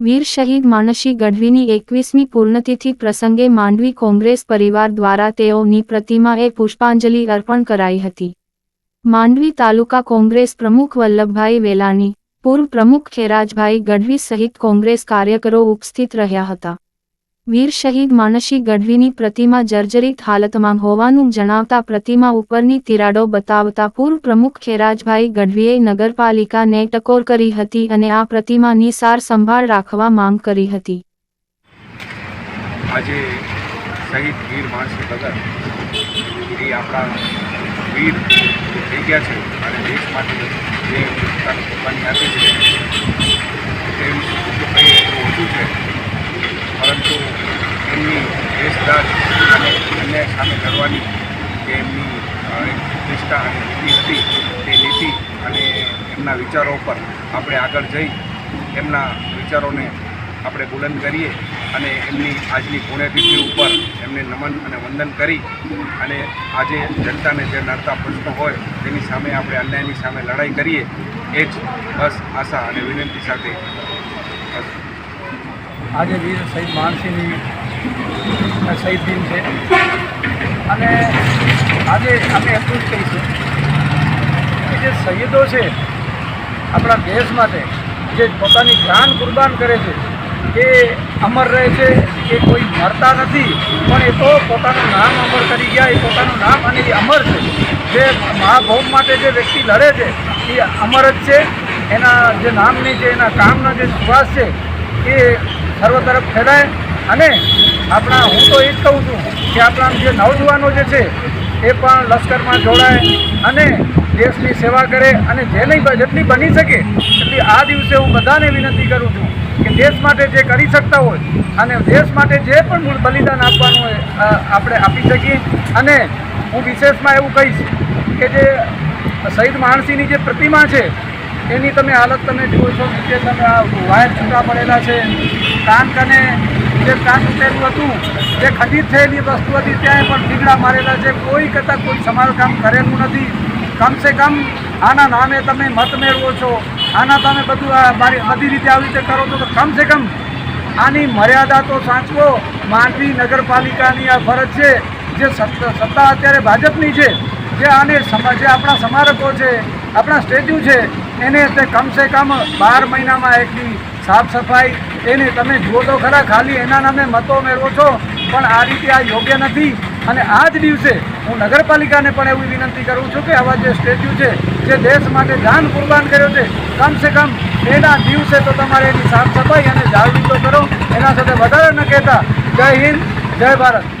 વીર શહીદ માનસી ગઢવીની એકવીસમી પૂર્ણતિથિ પ્રસંગે માંડવી કોંગ્રેસ પરિવાર દ્વારા તેઓની પ્રતિમાએ પુષ્પાંજલિ અર્પણ કરાઈ હતી. માંડવી તાલુકા કોંગ્રેસ પ્રમુખ વલ્લભભાઈ વેલાણી, પૂર્વ પ્રમુખ ખેરાજભાઈ ગઢવી સહિત કોંગ્રેસ કાર્યકરો ઉપસ્થિત રહ્યા હતા. વીર શહીદ માનસી ગઢવીની પ્રતિમા જર્જરિત હાલતમાં હોવાનું જણાવતા પ્રતિમા ઉપરની તિરાડો બતાવતા પૂર્વ પ્રમુખ ખેરાજભાઈ ગઢવીએ નગરપાલિકાને ટકોર કરી હતી અને આ પ્રતિમાની સાર સંભાળ રાખવા માંગ કરી હતી. આજે શહીદ વીર માણસી ભગત એ આપણા વીર થઈ ગયા છે અને દેશ માટે તે વિશે કહીએ તો ઓછું છે પરંતુ એમની દેશદાર અને અન્યાય સામે લડવાની જે એમની અ, નિષ્ઠા નીતિ હતી તે નીતિ અને એમના વિચારો પર આપણે આગળ જઈ એમના વિચારોને આપણે બુલંદ કરીએ અને એમની આજની પુણ્યતિથિ ઉપર એમને નમન અને વંદન કરી અને આજે જનતાને જે નડતા પ્રશ્નો હોય તેની સામે આપણે અન્યાયની સામે લડાઈ કરીએ, એ જ બસ આશા અને વિનંતી સાથે. આજે વીર શહીદ માનસિંહની શહીદ દિન છે. અને આજે અમે એટલું જ કહીશું કે જે શહીદો છે આપણા દેશ માટે, જે પોતાની જાન કુરબાન કરે છે, એ અમર રહે છે, એ કોઈ મરતા નથી, પણ એ તો પોતાનું નામ અમર કરી ગયા, એ પોતાનું નામ અને એ અમર છે. જે મહાભૌમ માટે જે વ્યક્તિ લડે છે, એ અમર જ છે. એના જે નામની જે, એના કામનો જે સુવાસ છે, એ સર્વ તરફ ફેલાય. અને આપણા, હું તો એ જ કહું છું કે આપણા જે નવજુવાનો જે છે એ પણ લશ્કરમાં જોડાય અને દેશની સેવા કરે અને જેની જેટલી બની શકે એટલી આ દિવસે હું બધાને વિનંતી કરું છું કે દેશ માટે જે કરી શકતા હોય અને દેશ માટે જે પણ બલિદાન આપવાનું હોય આપણે આપી શકીએ. અને હું વિશેષમાં એવું કહીશ કે જે શહીદ માણસીની જે પ્રતિમા છે, એની તમે હાલત તમે જુઓ છો કે તમે આ વાયર છૂટા પડેલા છે. કાન કને જે કાન તૂટેલું હતું, જે ખંડિત થયેલી વસ્તુ હતી ત્યાં પણ ઠીકડા મારેલા છે. કોઈ કરતાં કોઈ સમારકામ કરેલું નથી. કમસે કમ આના નામે તમે મત મેળવો છો. આના તમે બધું મારી બધી રીતે આવી રીતે કરો છો. તો કમસે કમ આની મર્યાદા તો સાચવો. માંડવી નગરપાલિકાની આ ફરજ છે. જે સત્તા અત્યારે ભાજપની છે. જે આને જે આપણા સ્મારકો છે, આપણા સ્ટેચ્યુ છે, એને તે કમસે કમ બાર મહિનામાં એકની સાફ સફાઈ, એને તમે જુઓ તો ખરા, ખાલી એના નામે મતો મેળવો છો, પણ આ રીતે આ યોગ્ય નથી. અને આ જ દિવસે હું નગરપાલિકાને પણ એવી વિનંતી કરું છું કે આવા જે સ્ટેચ્યુ છે, જે દેશ માટે જાન કુરબાન કર્યો છે, કમસે કમ એના દિવસે તો તમારે એની સાફ સફાઈ અને જાળવી તો કરો. એના સાથે વધારે ન કહેતા, જય હિન્દ, જય ભારત.